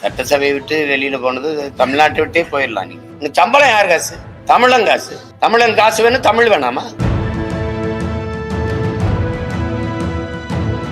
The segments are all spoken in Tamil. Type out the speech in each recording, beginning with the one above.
சட்டசபையை விட்டு வெளியில போனது தமிழ்நாட்டை விட்டே போயிடலாம் நீங்க. இங்க சம்பளம் யார் காசு? தமிழன் காசு. தமிழன் காசு வேணும் தமிழ் வேணாமா?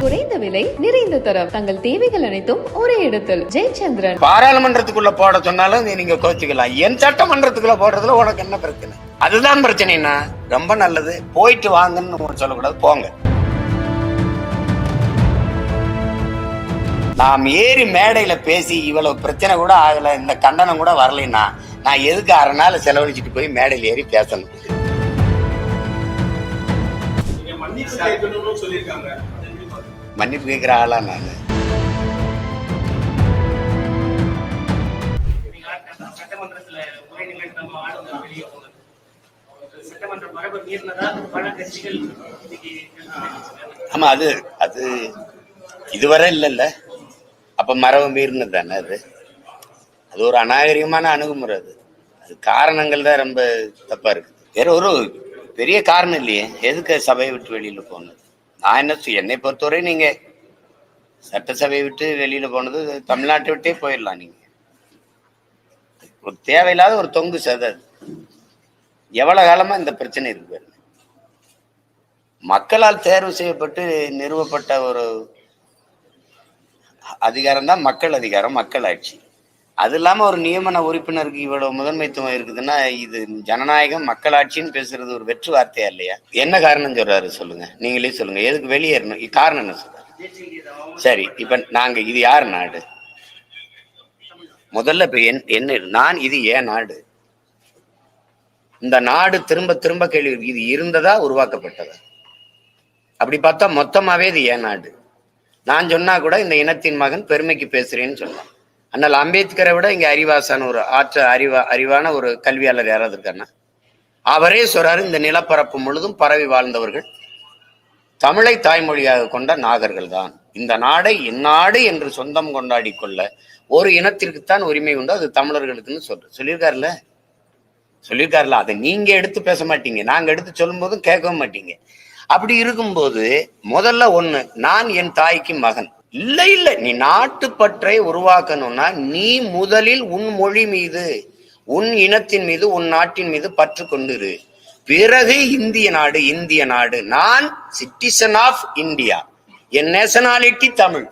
குறைந்த விலை நிறைந்த தரம். தங்கள் தேவைகள் அனைத்தும் ஒரே இடத்தில். ஜெயச்சந்திரன். பாராளுமன்றத்துக்குள்ள போட சொன்னாலும் நீங்க கோச்சிக்கலாம். என் சட்டமன்றத்துக்குள்ள போடுறதுல உனக்கு என்ன பிரச்சனை? அதுதான் பிரச்சனைனா ரொம்ப நல்லது. போயிட்டு வாங்கன்னு சொல்லக்கூடாது. போங்க. நாம் ஏறி மேடையில பேசி இவ்வளவு பிரச்சனை கூட ஆகல இந்த கண்டனம் கூட வரலைன்னா நான் எதுக்கு அரை நாள் செலவழிச்சிட்டு போய் மேடையில் ஏறி பேசணும்? மன்னிப்பு கேட்கிற ஆளா நான்? ஆமா அது அது இதுவரை இல்லைல்ல. அப்போ மரபு மீறினது தானே அது? அது ஒரு அநாகரிகமான அணுகுமுறை அது. அது காரணங்கள் தான் ரொம்ப தப்பாக இருக்குது. வேற ஒரு பெரிய காரணம் இல்லையே. எதுக்கு சபையை விட்டு வெளியில் போனது? நான் என்ன சொ- என்னை பொறுத்தவரை நீங்கள் சட்டசபையை விட்டு வெளியில் போனது தமிழ்நாட்டை விட்டே போயிடலாம் நீங்கள் ஒரு தேவையில்லாத ஒரு தொங்கு சதை அது. காலமாக இந்த பிரச்சனை இருக்கு மக்களால் தேர்வு செய்யப்பட்டு நிறுவப்பட்ட ஒரு அதிகாரம் தான் மக்கள் அதிகாரம் மக்கள் ஆட்சி. அது இல்லாம ஒரு நியமன உறுப்பினருக்கு இவ்வளவு முதன்மைத்துவம் இருக்குதுன்னா இது ஜனநாயகம் மக்களாட்சின்னு பேசுறது ஒரு வெற்று வார்த்தையா இல்லையா? என்ன காரணம் சொல்றாரு சொல்லுங்க. நீங்களே சொல்லுங்க. எதுக்கு வெளியேறணும்? காரணம் என்ன சொல்றாரு? சரி இப்ப நாங்க இது யார் நாடு? முதல்ல இப்ப என்ன நான் இது ஏன் நாடு? இந்த நாடு திரும்ப திரும்ப கேள்வி இது இருந்ததா உருவாக்கப்பட்டதா? அப்படி பார்த்தா மொத்தமாவே இது ஏன் நாடு? நான் சொன்னா கூட இந்த இனத்தின் மகன் பெருமைக்கு பேசுறேன்னு சொன்னான் ஆனால் அம்பேத்கரை விட இங்க அறிவாசான ஒரு ஆற்ற அறிவா அறிவான ஒரு கல்வியாளர் யாராவது இருக்காருன்னா அவரே சொல்றாரு இந்த நிலப்பரப்பு முழுதும் பரவி வாழ்ந்தவர்கள் தமிழை தாய்மொழியாக கொண்ட நாகர்கள் தான். இந்த நாடை இந்நாடு என்று சொந்தம் கொண்டாடி கொள்ள ஒரு இனத்திற்குத்தான் உரிமை உண்டு அது தமிழர்களுக்குன்னு சொல்ற சொல்லியிருக்காருல்ல? சொல்லியிருக்காருல்ல அதை நீங்க எடுத்து பேச மாட்டீங்க. நாங்க எடுத்து சொல்லும் போதும் கேட்கவும் மாட்டீங்க. அப்படி இருக்கும்போது முதல்ல ஒண்ணு நான் என் தாய்க்கு மகன். இல்ல இல்ல நீ நாட்டுப்பற்றை உருவாக்கணும்னா நீ முதலில் உன் மொழி மீது உன் இனத்தின் மீது உன் நாட்டின் மீது பற்று கொண்டிரு. பிறகு இந்திய நாடு இந்திய நாடு. நான் சிட்டிசன் ஆஃப் இந்தியா என் நேஷனாலிட்டி தமிழ்.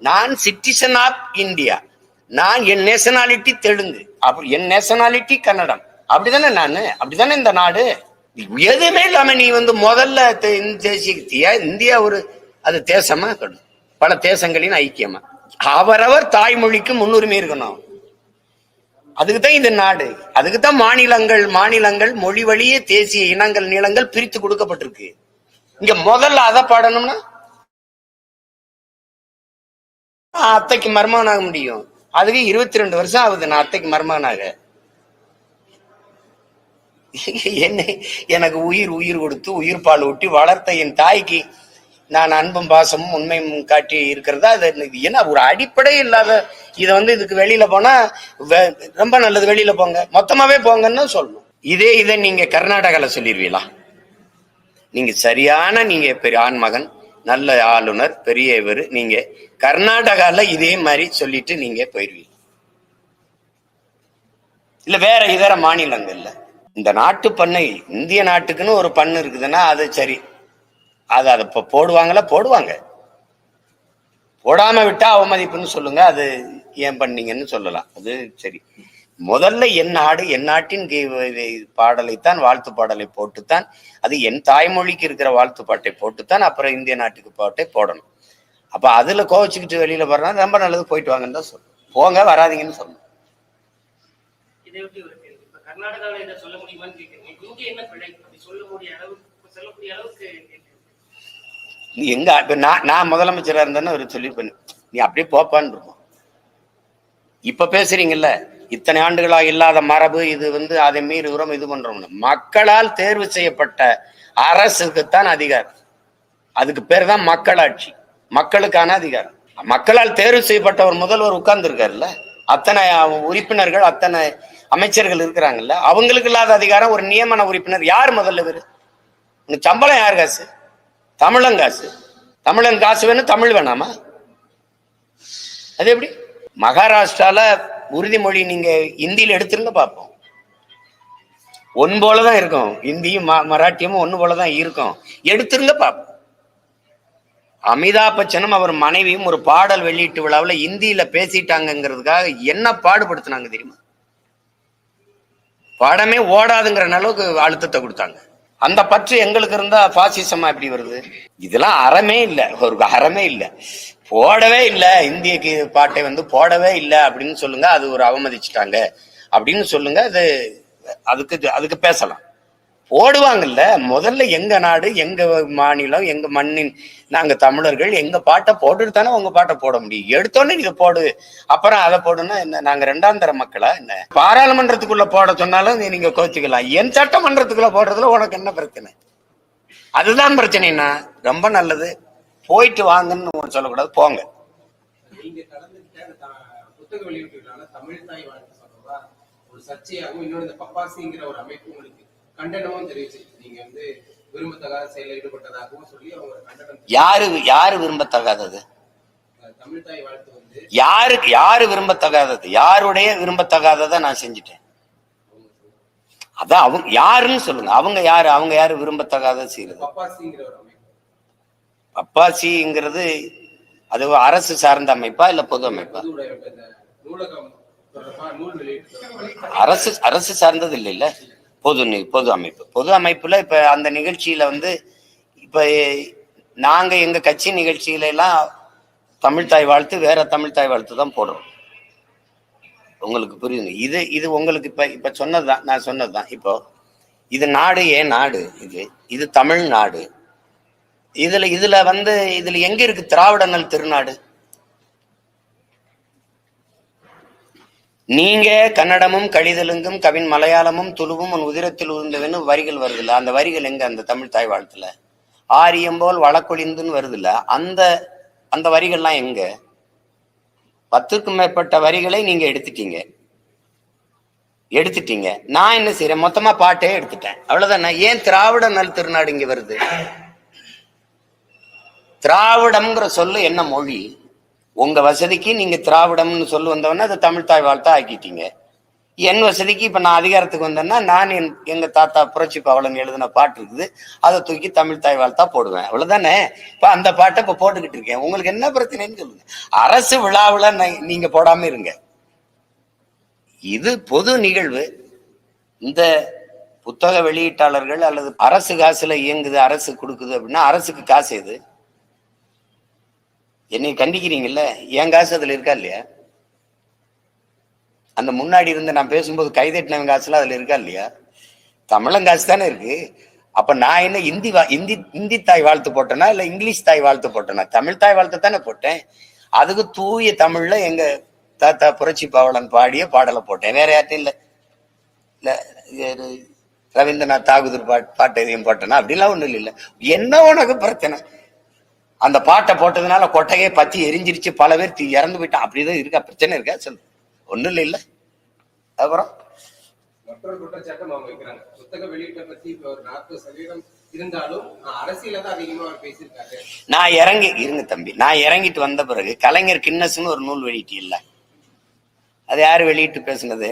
நான் சிட்டிசன் ஆஃப் இந்தியா நான் என் நேஷனாலிட்டி தெலுங்கு. அப்படி என் நேஷனாலிட்டி கன்னடம். அப்படிதானே நான்? அப்படிதானே இந்த நாடு? எதுவுமே இல்லாம நீ வந்து முதல்ல தே- இந்த தேசிய இந்தியா ஒரு அது தேசமா இருக்கணும். பல தேசங்களின் ஐக்கியமா. அவரவர் தாய்மொழிக்கு முன்னுரிமை இருக்கணும். அதுக்கு தான் இந்த நாடு. அதுக்கு தான் மாநிலங்கள் மாநிலங்கள் மொழி வழியே தேசிய இனங்கள் நிலங்கள் பிரித்து கொடுக்கப்பட்டிருக்கு. இங்க முதல்ல அதை பாடணும்னா அத்தைக்கு மருமகனாக முடியும். அதுவே இருபத்தி ரெண்டு வருஷம் ஆகுது நான் அத்தைக்கு மருமகனாக. என்னை எனக்கு உயிர் உயிர் கொடுத்து உயிர் பால் ஊட்டி வளர்த்த என் தாய்க்கு நான் அன்பும் பாசமும் உண்மையும் காட்டி இருக்கிறதா? அது இது என்ன ஒரு அடிப்படை இல்லாத இதை வந்து இதுக்கு வெளியில போனா வெ- ரொம்ப நல்லது வெளியில போங்க. மொத்தமாவே போங்கன்னு சொல்லணும். இதே இதை நீங்க கர்நாடகால சொல்லிடுவீங்களா நீங்க சரியான நீங்க பெரிய ஆண்மகன் நல்ல ஆளுநர் பெரிய இவர் நீங்க கர்நாடகால இதே மாதிரி சொல்லிட்டு நீங்க போயிடுவீங்க இல்ல வேற இதர மாநிலங்கள்ல. இந்த நாட்டு பண்ணை இந்திய நாட்டுக்குன்னு ஒரு பண்ணு இருக்குதுன்னா அது சரி. அது அதை இப்போ போடுவாங்களா? போடுவாங்க. போடாம விட்டா அவமதிப்புன்னு சொல்லுங்க. அது ஏன் பண்ணீங்கன்னு சொல்லலாம். அது சரி. முதல்ல என் நாடு என் நாட்டின் கீ- வி- பாடலைத்தான் வாழ்த்து பாடலை போட்டுத்தான் அது என் தாய்மொழிக்கு இருக்கிற வாழ்த்து பாட்டை போட்டுத்தான் அப்புறம் இந்திய நாட்டுக்கு பாட்டை போடணும். அப்ப அதுல கோவச்சுக்கிட்டு வெளியில வர்றா ரொம்ப நல்லது போயிட்டு வாங்கன்னு தான் சொல்லணும் போங்க வராதீங்கன்னு சொல்லணும் கர்நாடகாவில் இதை சொல்ல முடியுமான்னு கேட்குறீங்க இங்கே என்ன பிழை? அப்படி சொல்லக்கூடிய அளவுக்கு சொல்லக்கூடிய அளவுக்கு நீ எங்க இப்போ நான் நான் முதலமைச்சராக இருந்தேன்னு அவர் சொல்லியிருப்பேன் நீ அப்படியே போப்பான்னு இருக்கும். இப்போ பேசுறீங்கல்ல இத்தனை ஆண்டுகளா இல்லாத மரபு இது வந்து அதை மீறுகிறோம் இது பண்றோம்னு. மக்களால் தேர்வு செய்யப்பட்ட அரசுக்குத்தான் அதிகாரம். அதுக்கு பேர் தான் மக்களாட்சி. மக்களுக்கான அதிகாரம். மக்களால் தேர்வு செய்யப்பட்ட ஒரு முதல்வர் உட்கார்ந்துருக்காருல்ல அத்தனை உறுப்பினர்கள் அத்தனை அமைச்சர்கள் இருக்கிறாங்கல்ல அவங்களுக்கு இல்லாத அதிகாரம் ஒரு நியமன உறுப்பினர் யார் முதல்ல வரு உனக்கு சம்பளம் யார் காசு? தமிழன் காசு. தமிழன் காசு வேணும் தமிழ் வேணாமா? அது எப்படி? மகாராஷ்டிரால உறுதிமொழி நீங்க இந்தியில எடுத்துருங்க பார்ப்போம். ஒன் போலதான் இருக்கும். இந்தியும் ம- மராட்டியமும் ஒன்று போலதான் இருக்கும். எடுத்துருங்க பார்ப்போம். அமிதாப் பச்சனும் அவர் மனைவியும் ஒரு பாடல் வெளியீட்டு விழாவில் இந்தியில பேசிட்டாங்கங்கிறதுக்காக என்ன பாடுபடுத்தினாங்க தெரியுமா? படமே ஓடாதுங்கிற அளவுக்கு அழுத்தத்தை கொடுத்தாங்க. அந்த பற்று எங்களுக்கு இருந்தா பாசிசமா எப்படி வருது? இதெல்லாம் அறமே இல்லை. ஒரு அறமே இல்லை. போடவே இல்லை. இந்திய கீ- பாட்டை வந்து போடவே இல்லை அப்படின்னு சொல்லுங்க. அது ஒரு அவமதிச்சிட்டாங்க. அப்படின்னு சொல்லுங்க. அது அதுக்கு அதுக்கு பேசலாம். போடுவாங்கல்ல முதல்ல எங்க நாடு எங்க மாநிலம் எங்க மண்ணின் நாங்க தமிழர்கள் எங்க பாட்டை போட்டுட்டு தானே உங்க பாட்டை போட முடியும். எடுத்தோன்னே நீங்க போடு. அப்புறம் அதை போடுன்னா என்ன? நாங்க ரெண்டாம் தர மக்களா என்ன? பாராளுமன்றத்துக்குள்ள போட சொன்னாலும் நீ- நீங்க கோச்சிக்கலாம். என் சட்டமன்றத்துக்குள்ள போடுறதுல உனக்கு என்ன பிரச்சனை? அதுதான் பிரச்சனைனா? ரொம்ப நல்லது. போயிட்டு வாங்கன்னு சொல்லக்கூடாது. போங்க. ஒரு சர்ச்சையாகவும் இன்னொரு இந்த பப்பாசிங்கிற ஒரு அமைப்பு உங்களுக்கு கண்டனமும் தெரிவிச்சு நீங்க வந்து விரும்பத்தகாத செயலில் ஈடுபட்டதாகவும் சொல்லி அவங்க கண்டனம். யாரு யாரு விரும்பத்தகாதது? யாருக்கு யாரு விரும்பத்தகாதது? யாருடைய விரும்பத்தகாததை நான் செஞ்சுட்டேன். அதான் அவங்க யாருன்னு சொல்லுங்க. அவங்க யாரு அவங்க யாரு விரும்பத்தகாத செய்யறது? பப்பாசிங்கிற ஒரு அமைப்பு. அப்பாசிங்கிறது அது அரசு சார்ந்த அமைப்பா இல்ல பொது அமைப்பா? அரசு அரசு சார்ந்தது இல்லை இல்ல பொது பொது அமைப்பு. பொது அமைப்பில் இப்போ அந்த நிகழ்ச்சியில் வந்து இப்போ நாங்கள் எங்கள் கட்சி நிகழ்ச்சியிலலாம் தமிழ்தாய் வாழ்த்து வேற தமிழ்தாய் வாழ்த்து தான் போடுறோம். உங்களுக்கு புரியுதுங்க இது இது உங்களுக்கு இப்போ இப்போ சொன்னது தான் நான் சொன்னது தான். இப்போ இது நாடு ஏன் நாடு இது? இது தமிழ்நாடு இதில் இதில் வந்து இதில் எங்கே இருக்குது திராவிடங்கள் திருநாடு? நீங்க கன்னடமும் கழிதலுங்கும் கவின் மலையாளமும் துளுவும் உன் உதிரத்தில் உருந்தவன்னு வரிகள் வருதுல்ல. அந்த வரிகள் எங்க? அந்த தமிழ் தாய் வாழ்த்துல. ஆரியம் போல் வழக்கொழிந்துன்னு வருதுல்ல. அந்த அந்த வரிகள்லாம் எங்க? பத்துக்கும் மேற்பட்ட வரிகளை நீங்க எடுத்துட்டீங்க. எடுத்துட்டீங்க. நான் என்ன செய்யறேன் மொத்தமா பாட்டே எடுத்துட்டேன். அவ்வளவுதானே. ஏன் திராவிட நல் திருநாடு இங்க வருது? திராவிடம்ங்கிற சொல்லு என்ன மொழி? உங்க வசதிக்கு நீங்க திராவிடம்னு சொல்லி வந்தவொடனே அதை தமிழ் தாய் வாழ்த்தா ஆக்கிட்டீங்க. என் வசதிக்கு இப்ப நான் அதிகாரத்துக்கு வந்தேன்னா நான் என் எங்க தாத்தா புரட்சி பவளன் எழுதின பாட்டு இருக்குது. அதை தூக்கி தமிழ் தாய் வாழ்த்தா போடுவேன். அவ்வளவுதானே? இப்ப அந்த பாட்டை இப்ப போட்டுக்கிட்டு இருக்கேன். உங்களுக்கு என்ன பிரச்சனைன்னு சொல்லுங்க. அரசு விழாவில் நீங்க போடாம இருங்க. இது பொது நிகழ்வு. இந்த புத்தக வெளியீட்டாளர்கள் அல்லது அரசு காசுல இயங்குது அரசு கொடுக்குது அப்படின்னா அரசுக்கு காசு எது? என்னை கண்டிக்கிறீங்கல்ல? என் காசு அதுல இருக்கா இல்லையா? அந்த முன்னாடி இருந்து நான் பேசும்போது கைதட்டினவன் காசுலாம் அதுல இருக்கா இல்லையா? தமிழன் காசு தானே இருக்கு. அப்ப நான் என்ன இந்தி வா இந்தி இந்தி தாய் வாழ்த்து போட்டேனா இல்ல இங்கிலீஷ் தாய் வாழ்த்து போட்டேனா? தமிழ் தாய் வாழ்த்து தானே போட்டேன். அதுக்கு தூய தமிழ்ல எங்க தாத்தா புரட்சி பாவலன் பாடிய பாடலை போட்டேன். வேற யார்ட்டும் இல்ல. இல்லை ரவீந்திரநாத் தாகூர் பாட் பாட்டு எதையும் போட்டேனா? அப்படிலாம் ஒன்றும் இல்லை. என்ன உனக்கு பிரச்சனை? அந்த பாட்டை போட்டதுனால கொட்டையே பத்தி எரிஞ்சிருச்சு. பல பேர் இறந்து போயிட்டான் அப்படிதான் இருக்கா. பிரச்சனை இருக்கா? சொல்லு. ஒண்ணும் இல்ல இல்ல. அப்புறம் மற்றொரு குற்றச்சாட்டம் அவங்க வைக்கிறாங்க. புத்தக வெளியீட்டை பத்தி இப்ப ஒரு நாற்பது சதவீதம் இருந்தாலும் அஹ் அரசியல தான் அதிகமா அவர் பேசியிருக்காரு. நான் இறங்கி இருங்க தம்பி. நான் இறங்கிட்டு வந்த பிறகு கலைஞர் கின்னஸ்னு ஒரு நூல் வெளியிட்டு இல்ல. அது யார் வெளியிட்டு பேசுனது?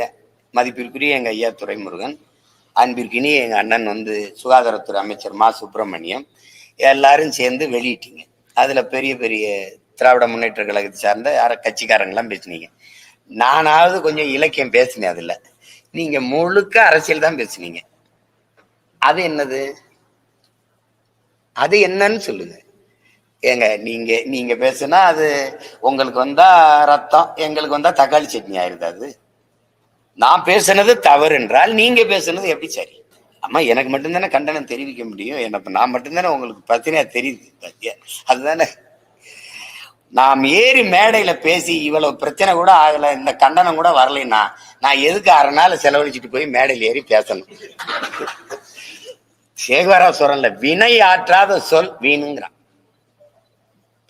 மதிப்பிற்குரிய எங்க ஐயா துரைமுருகன் அன்பிற்கினி எங்க அண்ணன் வந்து சுகாதாரத்துறை அமைச்சர் மா. சுப்பிரமணியம் எல்லாரும் சேர்ந்து வெளியிட்டீங்க. அதுல பெரிய பெரிய திராவிட முன்னேற்ற கழகத்தை சார்ந்த யார கட்சிக்காரங்கெல்லாம் பேசுனீங்க. நானாவது கொஞ்சம் இலக்கியம் பேசினேன் அதுல. நீங்க முழுக்க அரசியல் தான் பேசுனீங்க. அது என்னது? அது என்னன்னு சொல்லுங்க. ஏங்க நீங்க நீங்க பேசுனா அது உங்களுக்கு வந்தா ரத்தம் எங்களுக்கு வந்தா தக்காளி சட்னி ஆயிருது அது? நான் பேசுனது தவறு என்றால் நீங்க பேசுனது எப்படி சரி? அம்மா எனக்கு மட்டும்தானே கண்டனம் தெரிவிக்க முடியும். எனக்கு நான் மட்டும்தானே உங்களுக்கு பிரச்சனையா தெரியுது? பாத்தியா? அதுதானே. நாம் ஏறி மேடையில பேசி இவ்வளவு பிரச்சனை கூட ஆகல இந்த கண்டனம் கூட வரலைன்னா நான் எதுக்கு அரை நாள் செலவழிச்சிட்டு போய் மேடையில் ஏறி பேசணும்? சேகரா சொல்றல வினை ஆற்றாத சொல் வீணுங்கிறான்.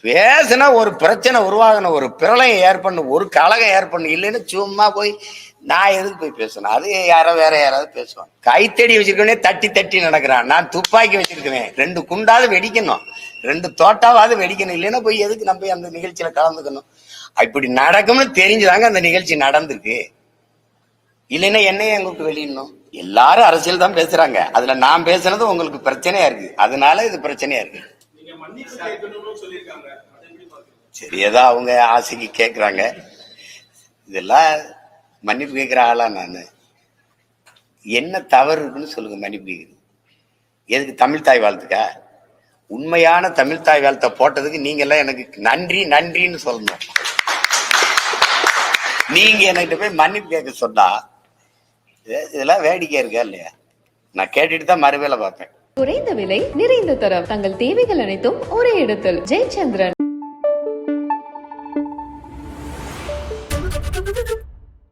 பேசுனா ஒரு பிரச்சனை உருவாகணும் ஒரு பிரளயம் ஏற்படணும் ஒரு கலகம் ஏற்படணும் இல்லைன்னு சும்மா போய் நான் எதுக்கு போய் பேசணும்? அது யாரோ வேற யாராவது பேசுவாங்க. கைத்தடி வச்சிருக்கனே தட்டி தட்டி நடக்கிறான். நான் துப்பாக்கி வச்சிருக்கிறேன். ரெண்டு குண்டாவது வெடிக்கணும். ரெண்டு தோட்டாவது வெடிக்கணும். இல்லைன்னா போய் எதுக்கு நம்ம போய் அந்த நிகழ்ச்சியில கலந்துக்கணும்? இப்படி நடக்கும்னு தெரிஞ்சுதாங்க அந்த நிகழ்ச்சி நடந்திருக்கு. இல்லைன்னா என்னையே எங்களுக்கு வெளியிடணும். எல்லாரும் அரசியல் தான் பேசுறாங்க. அதுல நான் பேசுனது உங்களுக்கு பிரச்சனையா இருக்கு. அதனால இது பிரச்சனையா இருக்கு. சரி ஏதோ அவங்க ஆசைக்கு கேக்குறாங்க. இதெல்லாம் மன்னிப்பு கேட்குற ஆளா நான். என்ன தவறு இருக்குன்னு சொல்லுங்க மன்னிப்பு கேட்குது எதுக்கு தமிழ் தாய் வாழ்த்துக்கா? உண்மையான தமிழ் தாய் வாழ்த்தை போட்டதுக்கு நீங்க எல்லாம் எனக்கு நன்றி நன்றின்னு சொல்லணும். நீங்க என்கிட்ட போய் மன்னிப்பு கேட்க சொன்னா இதெல்லாம் வேடிக்கை இருக்கா இல்லையா? நான் கேட்டுட்டு தான் மறுவேளை பார்ப்பேன். குறைந்த விலை நிறைந்த தரம். தங்கள் தேவைகள் அனைத்தும் ஒரே இடத்தில். ஜெயச்சந்திரன்.